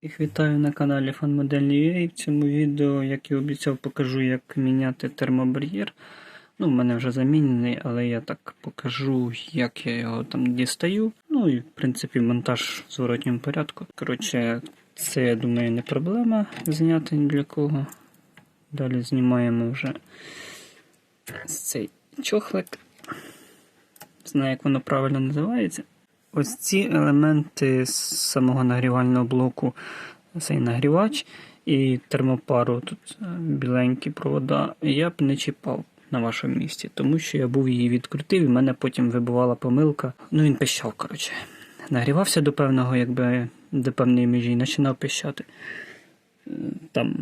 Всіх вітаю на каналі FanModel.ua. В цьому відео, як і обіцяв, покажу, як міняти термобар'єр. Ну, в мене вже замінений, але я так покажу, як я його там дістаю. Ну і в принципі монтаж в зворотньому порядку. Коротше, це я думаю не проблема зняти ні для кого. Далі знімаємо вже цей чохлик. Знаю, як воно правильно називається. Ось ці елементи з самого нагрівального блоку, цей нагрівач і термопару, тут е, біленькі провода, я б не чіпав на вашому місці, тому що я був її відкрутив, і в мене потім вибувала помилка. Ну він пищав, коротше. Нагрівався до певного, якби до певної межі і починав пищати. Е, Там,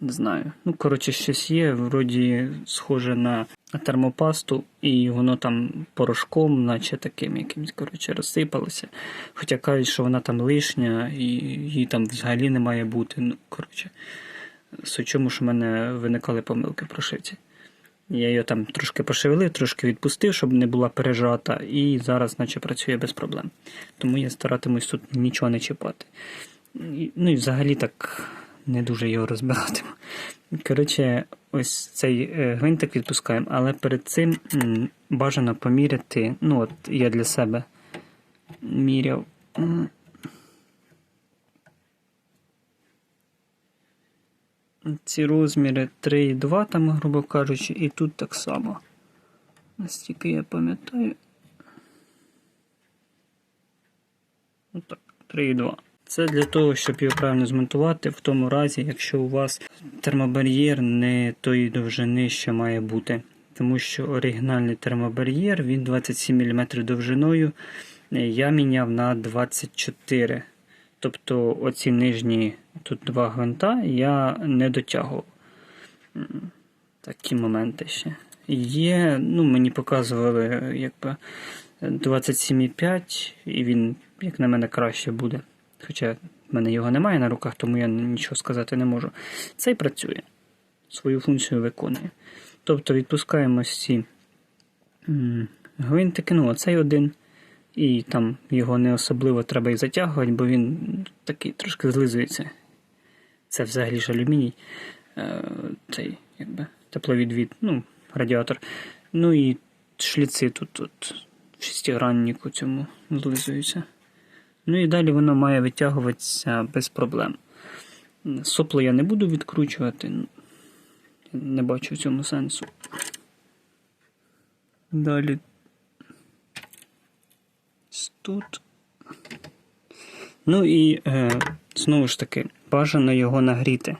не знаю. Ну, коротше, щось є, вроді схоже на термопасту, і воно там порошком, наче таким якимось, коротше, розсипалося. Хоча кажуть, що вона там лишня, і її там взагалі не має бути. Ну, коротше, чому, що в мене виникали помилки в прошивці. Я її там трошки пошевелив, трошки відпустив, щоб не була пережата, і зараз, наче працює без проблем. Тому я старатимусь тут нічого не чіпати. Ну і взагалі так не дуже його розбиратиму. Коротше, ось цей е, гвинтик відпускаємо, але перед цим бажано поміряти. Ну, от я для себе міряв. Ці розміри 3,2, там, грубо кажучи, і тут так само. Настільки я пам'ятаю. Отак, 3,2. Це для того, щоб його правильно змонтувати, в тому разі, якщо у вас термобар'єр не тої довжини, що має бути. Тому що оригінальний термобар'єр він 27 мм довжиною. Я міняв на 24 Тобто оці нижні тут два гвинта я не дотягував. Такі моменти ще. Є, ну, мені показували якби 27,5, і він, як на мене, краще буде. Хоча в мене його немає на руках, тому я нічого сказати не можу. Цей працює, свою функцію виконує. Тобто відпускаємо ці гвинтики, ну, оцей один. І там його не особливо треба і затягувати, бо він такий трошки злизується. Це взагалі ж алюміній. Е, цей, якби, тепловідвід, ну, радіатор. Ну і шліци тут, тут в шестиграннику цьому злизуються. Ну і далі воно має витягуватися без проблем. Сопло я не буду відкручувати, не бачу в цьому сенсу. Далі тут. Ну і е, знову ж таки, бажано його нагріти.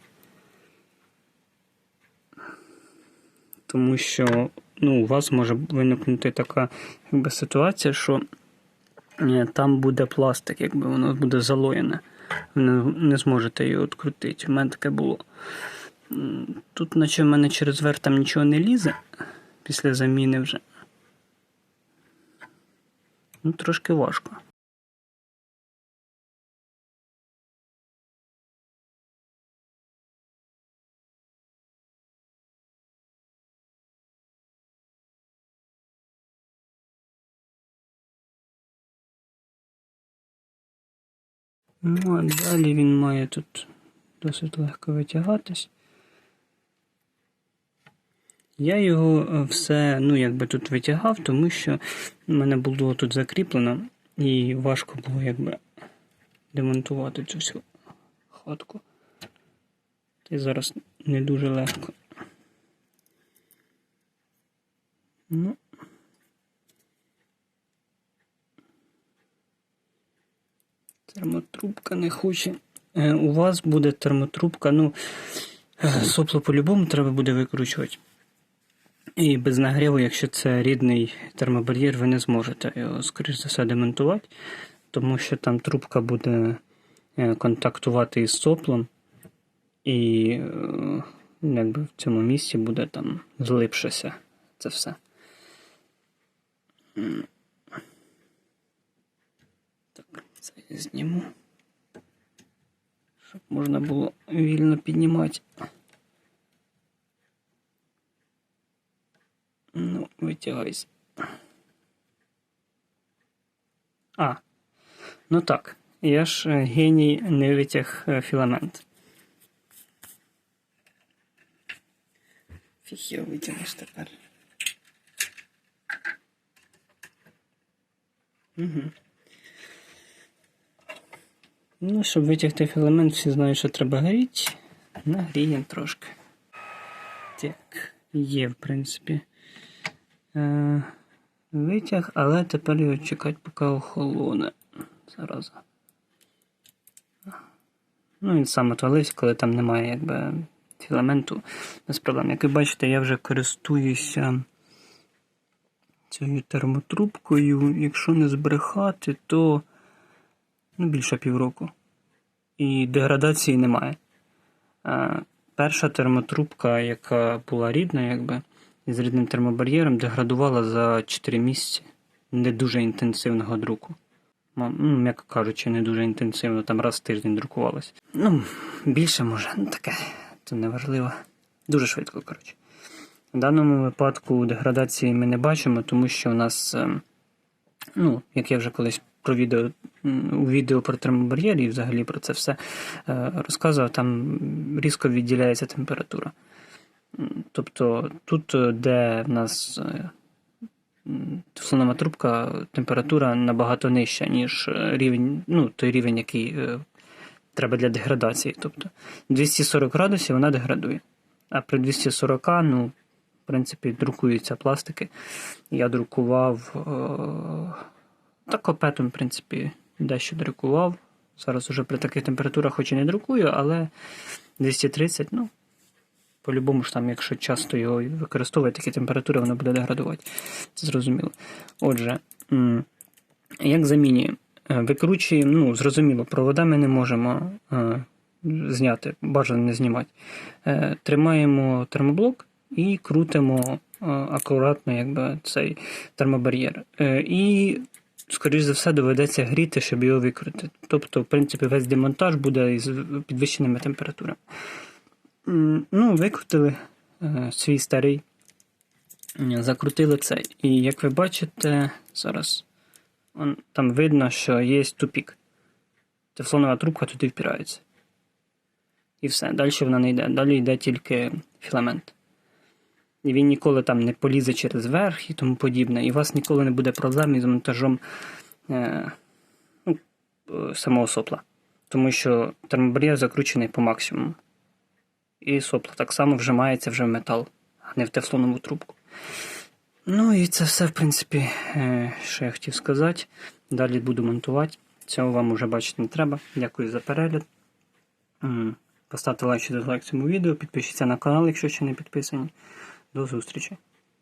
Тому що ну, у вас може виникнути така якби, ситуація, що там буде пластик, якби воно буде залоєне. Ви не, зможете його відкрутити. У мене таке було. Тут, наче в мене через верх там нічого не лізе після заміни вже. Ну, трошки важко. Ну, а далі він має тут досить легко витягатись. Я його е, все, ну, якби тут витягав, тому що в мене було тут закріплено, і важко було якби демонтувати цю всю хатку. І зараз не дуже легко. Ну. Термотрубка не хоче. Е, у вас буде термотрубка, ну, е, сопло по-любому треба буде викручувати. І без нагріву, якщо це рідний термобар'єр, ви не зможете його, скоріш за все, демонтувати, тому що там трубка буде е, контактувати із соплом, і якби в цьому місці буде там злипшеся це все. зніму. Щоб можна було вільно піднімати. Ну, витягайся. А. Ну так. Я ж е, геній не витяг е, філамент. Фіг його витягнеш тепер. Угу. Ну, щоб витягти філамент, всі знають, що треба горіти. Нагріємо трошки. Так, є, в принципі. Е, витяг, але тепер його чекати, поки охолоне. Зараз. Ну, він сам отвалився, коли там немає якби, філаменту без проблем. Як ви бачите, я вже користуюся цією термотрубкою. Якщо не збрехати, то ну, більше півроку. І деградації немає. Е, перша термотрубка, яка була рідна, якби, з рідним термобар'єром, деградувала за 4 місяці не дуже інтенсивного друку. Ну, м'яко кажучи, не дуже інтенсивно, там раз в тиждень друкувалось. Ну, більше може, ну таке, це не важливо. Дуже швидко, коротше. В даному випадку деградації ми не бачимо, тому що у нас, ем, ну, як я вже колись про відео, у відео про термобар'єр і взагалі про це все е, розказував, там різко відділяється температура. Тобто тут, е, де в нас е, м, тефлонова трубка, температура набагато нижча, ніж рівень, ну, той рівень, який треба для деградації. Тобто 240 градусів вона деградує. А при 240, ну, в принципі, друкуються пластики. Я друкував та копетом, в принципі, дещо друкував. Зараз уже при таких температурах хоч і не друкую, але 230, ну, по-любому ж там, якщо часто його використовувати, такі температури, воно буде деградувати. Це зрозуміло. Отже, як замінюємо? Е, Викручуємо, ну, зрозуміло, провода ми не можемо е, зняти, бажано не знімати. Е, тримаємо термоблок і крутимо акуратно якби, цей термобар'єр. І, скоріш за все, доведеться гріти, щоб його викрутити. Тобто, в принципі, весь демонтаж буде із підвищеними температурами. Ну, викрутили е, свій старий, закрутили цей. І як ви бачите, зараз он, там видно, що є тупік. Тефлонова трубка туди впирається. І все, далі вона не йде. Далі йде тільки філамент. І він ніколи там не полізе через верх і тому подібне. І у вас ніколи не буде проблем із монтажом е, ну, е, самого сопла. Тому що термобар'єр закручений по максимуму. І сопло так само вжимається вже в метал, а не в тефлонову трубку. Ну і це все, в принципі, е, що я хотів сказати. Далі буду монтувати. Цього вам уже бачити не треба. Дякую за перегляд. Поставте лайк чи дизлайк цьому відео, підпишіться на канал, якщо ще не підписані. До зустрічі!